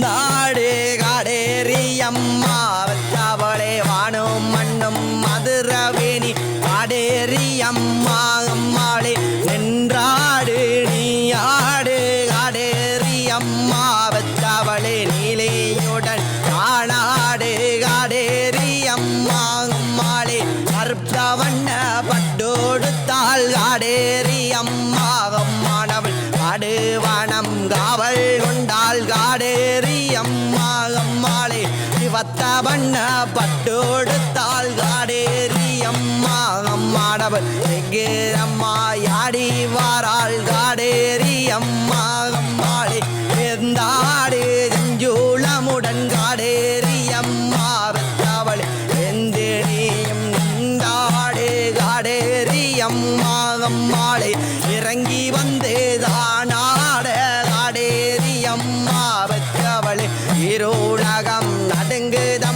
நாடு காடேரி அம்மா வானும் மண்ணும் மதுரவேணி. காடேரி அம்மாளே நின்றாடு நீ ஆடு காடேரி காணாடு. காடேரி அம்மாளே பட்டோடுத்தாள். அம்மானவள் காடுவானம் காவல் கொண்டாள் காடேரி அம்மா அம்மாளே சிவத்த வண்ண பட்டோடுத்தாள் காடேரி அம்மா அம்மானவள் எங்கே அம்மா யாடி வாராள் காடேரி அம்மா அம்மாளே எந்தாடு செஞ்சூளமுடன் காடேரி அம்மா வெத்தவள் எந்தினியும் நின்றாடு காடேரி அம்மா அம்மாளே இறங்கி வந்தேதான் ஆபத்து அவளே இருநகம் நடுங்குதான்